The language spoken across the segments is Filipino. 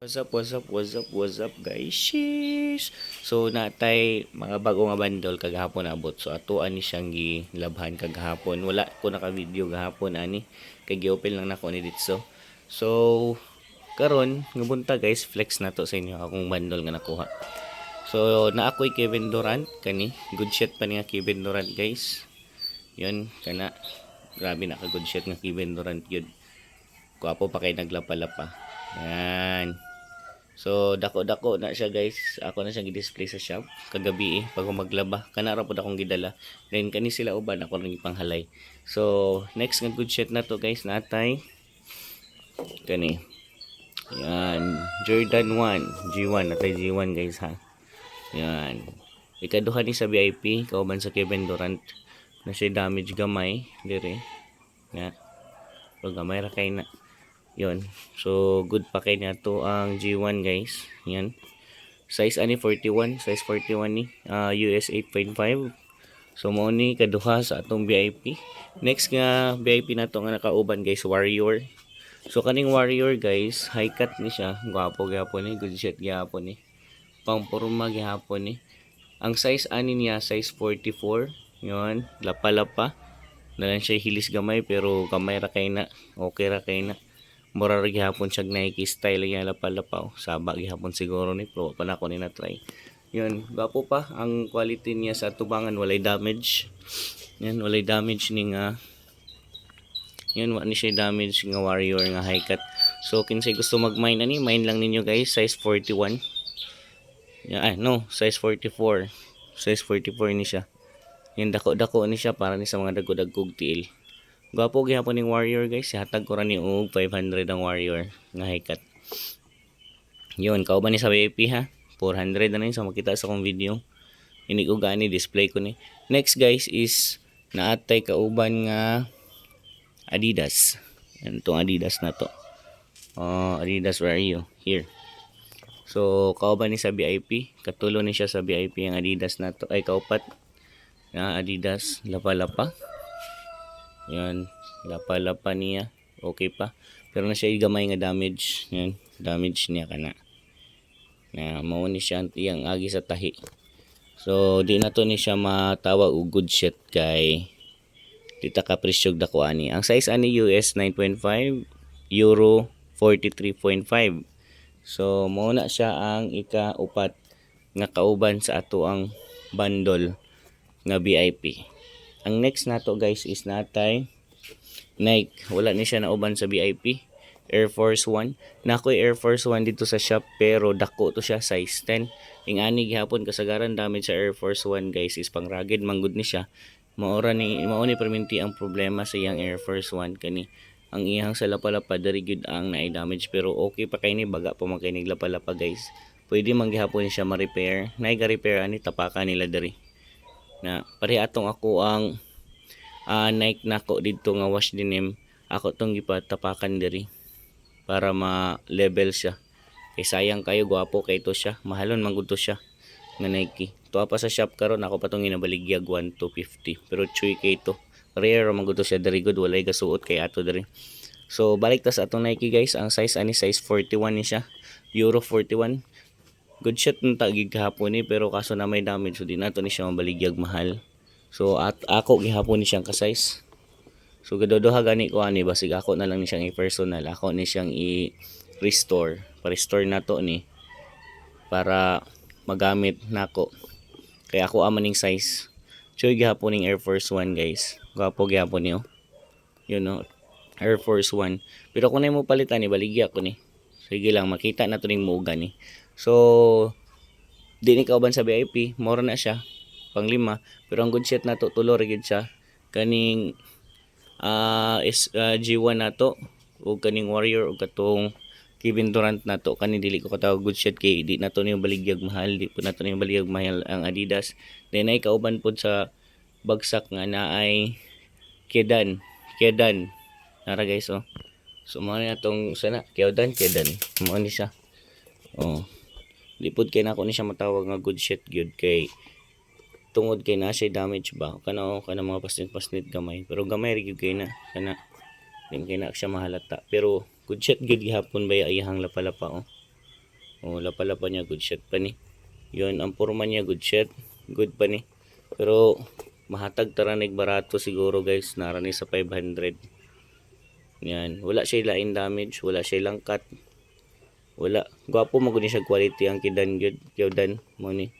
What's up, what's up, what's up, what's up guys? Sheesh! So natay mga bago nga bundle kagahapon abot. So ato ani siyang gilabhan kagahapon. Wala ko naka video gahapon ani kay gi-open lang nako ni ditso. So karon nga bunta guys, flex na to sa inyo akong bundle nga nakuha. So na ako'y Kevin Durant kani. Good shot pa niya Kevin Durant guys. Yun kana. Grabe na ka good shot nga Kevin Durant yun. Kuwapo pa kay naglapa-lapa. Yan. So dako-dako na siya guys. Ako na siyang gi-display sa shop kagabi eh pag maglaba. Kana ra akong gidala. Then kani sila uban ako ring ipanghalay. So next nga good shot na to guys natay kani. Yan, Jordan 1, G1 natay G1 guys ha. Yan. Ikaduha ni sa VIP kauban sa Kevin Durant na siya damage gamay dire. Nga. Pag gamay ra kay na. Yon. So, good pa kay na to ang G1 guys. Yan. Size ani 41. Size 41 ni. ah, US 8.5. So, mo ni kaduha sa atong VIP. Next nga VIP na to nga nakauban guys. Warrior. So, kaning Warrior guys. High cut ni siya. Gwapo gyapon ni. Good shot gyapon ni. Pangpurma gyapon ni. Ang size ani niya size 44. Yon. Lapa-lapa. Nalan siya hilis gamay pero gamay ra kay na. Okay ra kay na mura ra gihapon siya Nike style niya lapalapaw. Saba gihapon siguro ni pro pa na ako ni na try yun gapo pa. Ang quality niya sa tubangan walay damage. Yan walay damage ni nga yun wa ni siya damage nga warrior nga high cut. So kinsay gusto mag mine ani mine lang ninyo guys size 41 yan ay no size 44 size 44 ni siya. Yan dako dako ni siya para ni sa mga dagko-dagkog tiil Gwapo gyapon ning warrior guys. Hatag ko ra ni og 500 ang warrior nga high cut. Yun, kauban ni sa VIP ha. 400 na rin sa makita sa akong video. Inig og gani display ko ni. Next guys is naatay kauban nga Adidas. Yan tong Adidas na to. Oh, Adidas where are you? Here. So, kauban ni sa VIP. Katulo ni siya sa VIP ang Adidas na to. Ay, kaupat. Na Adidas. Lapa-lapa. Yan, lapa-lapa niya. Okay pa. Pero na siya gamay nga damage. Yan, damage niya kana. Na mao ni siya ang agi sa tahi. So, di na to ni siya matawag og good shit kay di ta ka dako ani. Ang size ani US 9.5, Euro 43.5. So, mao na siya ang ika-upat nga kauban sa ato ang bundle nga VIP. Ang next nato guys is natay Nike. Wala ni siya nauban sa VIP. Air Force 1. Nakoy Air Force 1 dito sa shop pero dako to siya size 10. Ing ani gihapon kasagaran damage sa Air Force 1 guys is pang rugged manggod ni siya. Maora ni mao ni perminti ang problema sa iyang Air Force 1 kani ang iyang sa lapalapa diri gyud ang naay damage pero okay pa kay ni baga pa man kay ni lapalapa guys. Pwede man gihapon siya ma-repair. Naay ga repair ani tapakan nila diri na pare atong ako ang uh, Nike nako dito nga wash denim ako tong gipatapakan diri para ma-level siya. Kay sayang kayo gwapo kay to siya. Mahalon man to siya nga Nike. Tuwa pa sa shop karon ako pa tong ginabaligyag 1 to 50 pero chuy kay to. Rare man to siya diri gud walay gasuot kay ato diri. So balik ta sa atong Nike guys. Ang size ani size 41 ni siya. Euro 41 good shot ng tagig kahapon ni pero kaso na may damage so di nato ni siya mabaligyag mahal. So at ako gihapon ni siyang ka-size. So gadodoha gani ko ani basig ako na lang ni siyang i-personal ako ni siyang i-restore. Pa-restore na to ni para magamit nako kaya ako amaning size. So gihapon ning Air Force 1 guys. Gwapo gihapon niyo. Yun no Air Force 1 pero kung na mo palitan ni baligya ko ni. Sige lang makita na to ning muuga ni So, di ni kauban sa VIP, mora na siya, pang lima. Pero ang good shit na to, tulo rigid siya. Kaning ah is, ah, G1 na to, o kaning Warrior, o katong Kevin Durant na to, kani dili ko katawag good shit kay di na to niyo baligyag mahal, di po na to niyo baligyag mahal ang Adidas. Then ay kauban pod sa bagsak nga na ay Kedan, Kedan. Nara guys oh. So mo na tong sana, Kedan, Kedan. Mo ni siya. Oh lipod kay nako ni siya matawag nga good shit gyud kay tungod kay na siya damage ba kana kana mga pasnit-pasnit gamay pero gamay gyud kay na kana din kay na siya mahalata pero good shit gyud gihapon ba iyahang lapalapa oh Oh, lapa-lapa niya good shot pa ni. Yun, ang forma niya good shot. Good pa ni. Pero mahatag taranig barato siguro guys. Narani sa 500. Yan. Wala siya lain damage. Wala siya lang cut. Wala. Gwapo mo siya quality ang kidan gyud. Kyudan mo ni.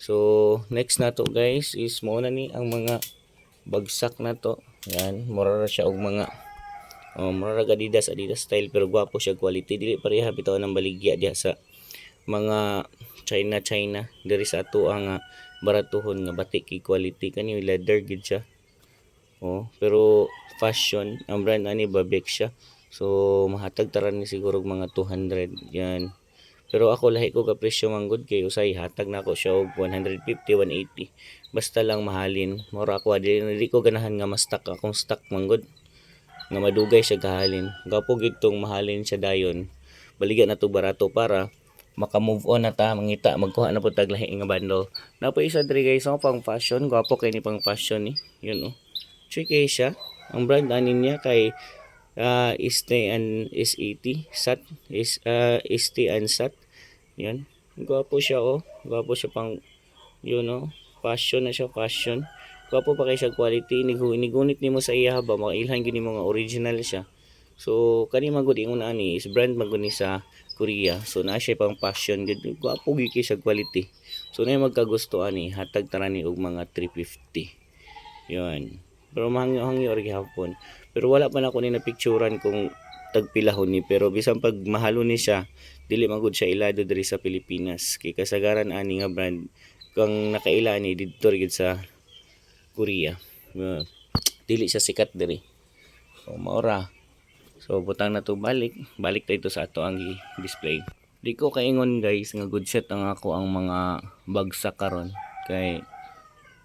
So, next na to guys is mo na ni ang mga bagsak na to. Yan. Mura ra siya og mga Oh, mura ra Adidas, Adidas style pero gwapo siya quality. Dili pareha bitaw ng baligya diha sa mga China China diri sa ato ang ah, baratuhon nga batik quality kani leather gid siya. Oh, pero fashion ang brand ani Babek siya. So mahatag taran ni siguro mga 200 yan. Pero ako lahi ko ka presyo manggod kay usay hatag na ako siya og 150 180. Basta lang mahalin. Mura ako dili, dili ko ganahan nga ma-stock akong stock manggod nga madugay siya kahalin. Gapo gid tong mahalin siya dayon. Baligan na to barato para maka-move on na ta mangita magkuha na po tag lahi nga bundle. Na po isa diri guys ang pang fashion, gapo kay ni pang fashion ni. Yun oh. Tricky siya. Ang brand anin niya kay uh, Este and S80 Sat is uh, Este and Sat. Yan. Gwapo siya oh. Gwapo siya pang yun oh. Fashion na siya, fashion. Gwapo pa kay siya quality. Inigu inigunit nimo sa iya ba makailhan gini mo nga original siya. So kani magud ingon ani is brand magud ni sa Korea. So na siya pang fashion. Gwapo kay siya quality. So na magkagusto ani hatag tara ni og mga 350. Yun. Pero mahangyo-hangyo ori gihapon. Pero wala pa na ako ni napicturan kung tagpilahon ni pero bisan pag mahalo ni siya dili magud siya ilado diri sa Pilipinas kay kasagaran ani nga brand kang nakaila ni didto gid sa Korea. Dili siya sikat diri. So maora. So butang na to balik, balik tayo sa ato ang display. Di ko kaingon guys nga good set ang ako ang mga bagsak karon kay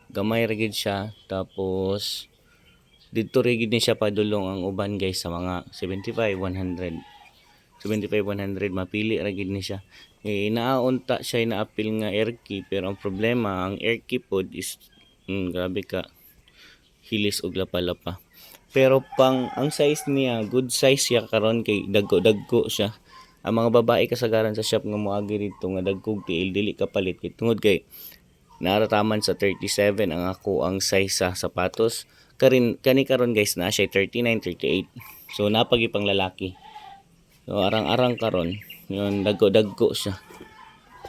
gamay ra siya tapos dito ra gid ni siya padulong ang uban guys sa mga 75 100 75 100 mapili ra gid ni siya. Eh naaunta siya naapil nga key pero ang problema ang key pod is mm, grabe ka hilis og lapalapa. Pero pang ang size niya good size siya karon kay dagko dagko siya. Ang mga babae kasagaran sa shop nga moagi dito nga dagkog tiil dili kapalit kay tungod kay narataman sa 37 ang ako ang size sa sapatos karin kani karon guys na siya 39 38 so napagi pang lalaki. So arang-arang karon. Yun dagko dagko siya.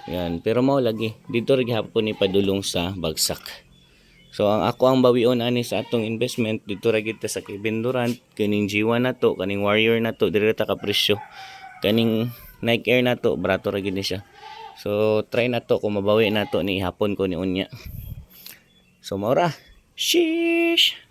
Yan pero mao lagi. Dito rin hapon ni padulong sa bagsak. So ang ako ang bawion ani sa atong investment dito ra kita sa Kevin Durant kaning G1 na to kaning Warrior na to dire ta ka presyo. Kaning Nike Air na to brato ra gid ni siya. So try na to kung mabawi na to ni hapon ko ni unya. So maura. Sheesh.